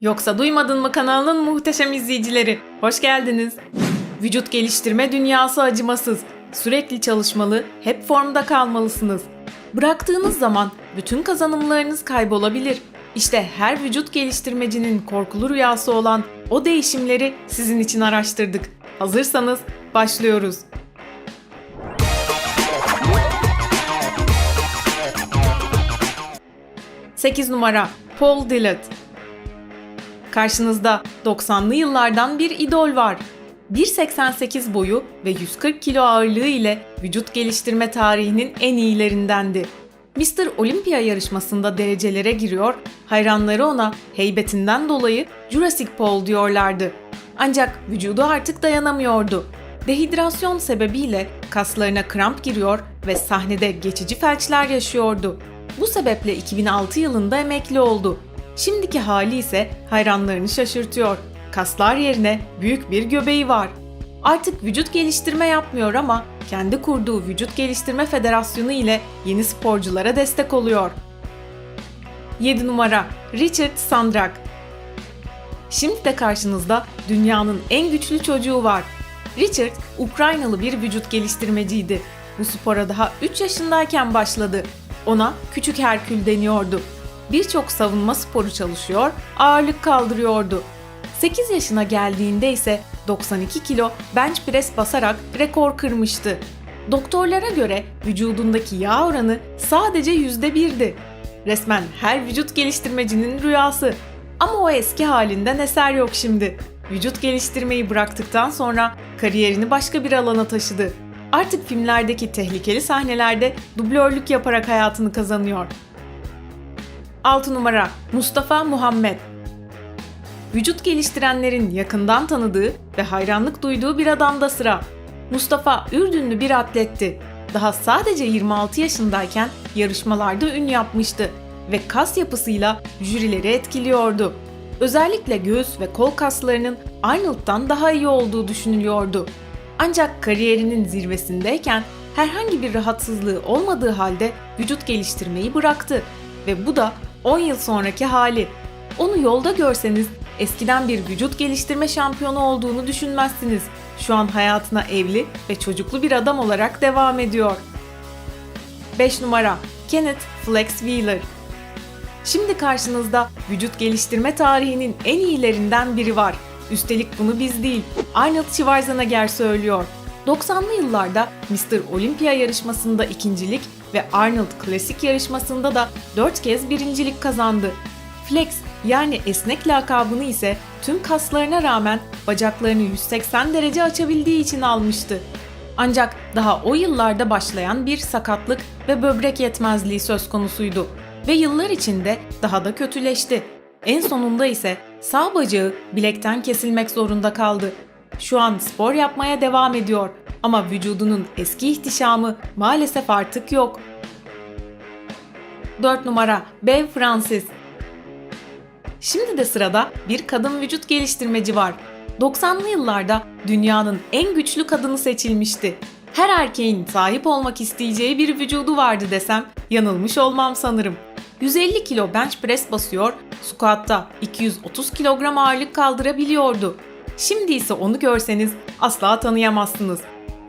Yoksa duymadın mı kanalının muhteşem izleyicileri? Hoş geldiniz. Vücut geliştirme dünyası acımasız. Sürekli çalışmalı, hep formda kalmalısınız. Bıraktığınız zaman bütün kazanımlarınız kaybolabilir. İşte her vücut geliştirmecinin korkulu rüyası olan o değişimleri sizin için araştırdık. Hazırsanız başlıyoruz. Sekiz numara Paul Dillett Karşınızda 90'lı yıllardan bir idol var. 1.88 boyu ve 140 kilo ağırlığı ile vücut geliştirme tarihinin en iyilerindendi. Mr. Olympia yarışmasında derecelere giriyor, hayranları ona heybetinden dolayı Jurassic Paul diyorlardı. Ancak vücudu artık dayanamıyordu. Dehidrasyon sebebiyle kaslarına kramp giriyor ve sahnede geçici felçler yaşıyordu. Bu sebeple 2006 yılında emekli oldu. Şimdiki hali ise hayranlarını şaşırtıyor. Kaslar yerine büyük bir göbeği var. Artık vücut geliştirme yapmıyor ama kendi kurduğu Vücut Geliştirme Federasyonu ile yeni sporculara destek oluyor. 7 numara Richard Sandrak Şimdi de karşınızda dünyanın en güçlü çocuğu var. Richard, Ukraynalı bir vücut geliştirmeciydi. Bu spora daha 3 yaşındayken başladı. Ona Küçük Herkül deniyordu. Birçok savunma sporu çalışıyor, ağırlık kaldırıyordu. 8 yaşına geldiğinde ise 92 kilo bench press basarak rekor kırmıştı. Doktorlara göre vücudundaki yağ oranı sadece %1'di. Resmen her vücut geliştirmecinin rüyası. Ama o eski halinden eser yok şimdi. Vücut geliştirmeyi bıraktıktan sonra kariyerini başka bir alana taşıdı. Artık filmlerdeki tehlikeli sahnelerde dublörlük yaparak hayatını kazanıyor. 6 numara Mustafa Muhammed Vücut geliştirenlerin yakından tanıdığı ve hayranlık duyduğu bir adamda sıra. Mustafa Ürdünlü bir atletti. Daha sadece 26 yaşındayken yarışmalarda ün yapmıştı ve kas yapısıyla jürileri etkiliyordu. Özellikle göğüs ve kol kaslarının Arnold'dan daha iyi olduğu düşünülüyordu. Ancak kariyerinin zirvesindeyken herhangi bir rahatsızlığı olmadığı halde vücut geliştirmeyi bıraktı ve bu da 10 yıl sonraki hali. Onu yolda görseniz eskiden bir vücut geliştirme şampiyonu olduğunu düşünmezsiniz. Şu an hayatına evli ve çocuklu bir adam olarak devam ediyor. 5 numara Kenneth Flex Wheeler Şimdi karşınızda vücut geliştirme tarihinin en iyilerinden biri var. Üstelik bunu biz değil, Arnold Schwarzenegger söylüyor. 90'lı yıllarda Mr. Olympia yarışmasında ikincilik ve Arnold Klasik yarışmasında da 4 kez birincilik kazandı. Flex yani esnek lakabını ise tüm kaslarına rağmen bacaklarını 180 derece açabildiği için almıştı. Ancak daha o yıllarda başlayan bir sakatlık ve böbrek yetmezliği söz konusuydu ve yıllar içinde daha da kötüleşti. En sonunda ise sağ bacağı bilekten kesilmek zorunda kaldı. Şu an spor yapmaya devam ediyor ama vücudunun eski ihtişamı maalesef artık yok. 4 numara Bev Francis Şimdi de sırada bir kadın vücut geliştirmeci var. 90'lı yıllarda dünyanın en güçlü kadını seçilmişti. Her erkeğin sahip olmak isteyeceği bir vücudu vardı desem yanılmış olmam sanırım. 150 kilo bench press basıyor, squat'ta 230 kilogram ağırlık kaldırabiliyordu. Şimdi ise onu görseniz asla tanıyamazsınız.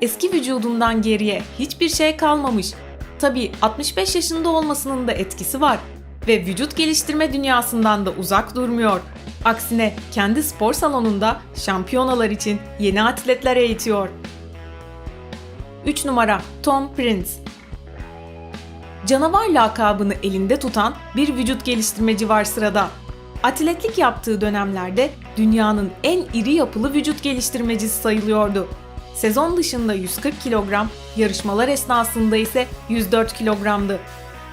Eski vücudundan geriye hiçbir şey kalmamış. Tabii 65 yaşında olmasının da etkisi var ve vücut geliştirme dünyasından da uzak durmuyor. Aksine kendi spor salonunda şampiyonalar için yeni atletler eğitiyor. 3 numara Tom Prince Canavar lakabını elinde tutan bir vücut geliştirmeci var sırada. Atletlik yaptığı dönemlerde dünyanın en iri yapılı vücut geliştirmecisi sayılıyordu. Sezon dışında 140 kilogram, yarışmalar esnasında ise 104 kilogramdı.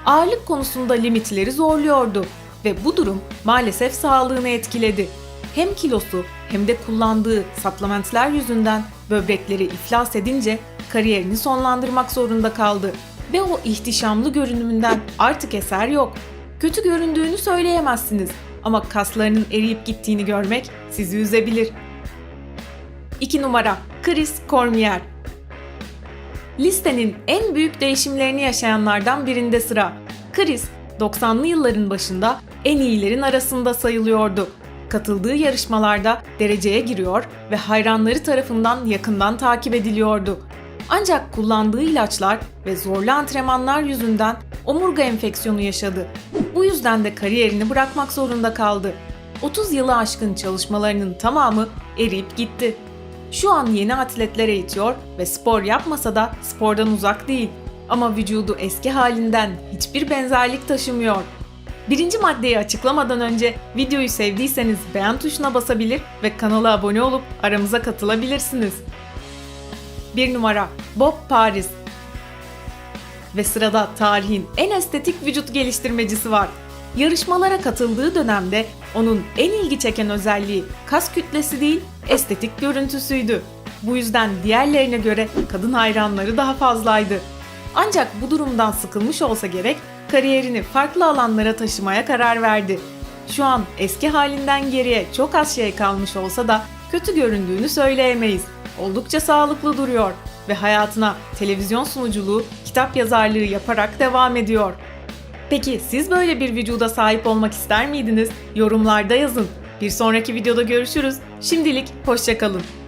Ağırlık konusunda limitleri zorluyordu ve bu durum maalesef sağlığını etkiledi. Hem kilosu hem de kullandığı supplementler yüzünden böbrekleri iflas edince kariyerini sonlandırmak zorunda kaldı ve o ihtişamlı görünümünden artık eser yok. Kötü göründüğünü söyleyemezsiniz ama kaslarının eriyip gittiğini görmek sizi üzebilir. 2 numara Chris Cormier Listenin en büyük değişimlerini yaşayanlardan birinde sıra. Chris, 90'lı yılların başında en iyilerin arasında sayılıyordu. katıldığı yarışmalarda dereceye giriyor ve hayranları tarafından yakından takip ediliyordu. Ancak kullandığı ilaçlar ve zorlu antrenmanlar yüzünden omurga enfeksiyonu yaşadı. Bu yüzden de kariyerini bırakmak zorunda kaldı. 30 yılı aşkın çalışmalarının tamamı eriyip gitti. Şu an yeni atletler eğitiyor ve spor yapmasa da spordan uzak değil. Ama vücudu eski halinden hiçbir benzerlik taşımıyor. Birinci maddeyi açıklamadan önce videoyu sevdiyseniz beğen tuşuna basabilir ve kanala abone olup aramıza katılabilirsiniz. 1 numara Bob Paris Ve sırada tarihin en estetik vücut geliştirmecisi var. Yarışmalara katıldığı dönemde onun en ilgi çeken özelliği kas kütlesi değil, estetik görüntüsüydü. Bu yüzden diğerlerine göre kadın hayranları daha fazlaydı. Ancak bu durumdan sıkılmış olsa gerek, kariyerini farklı alanlara taşımaya karar verdi. Şu an eski halinden geriye çok az şey kalmış olsa da kötü göründüğünü söyleyemeyiz. Oldukça sağlıklı duruyor ve hayatına televizyon sunuculuğu, kitap yazarlığı yaparak devam ediyor. Peki siz böyle bir vücuda sahip olmak ister miydiniz? Yorumlarda yazın. Bir sonraki videoda görüşürüz. Şimdilik hoşçakalın.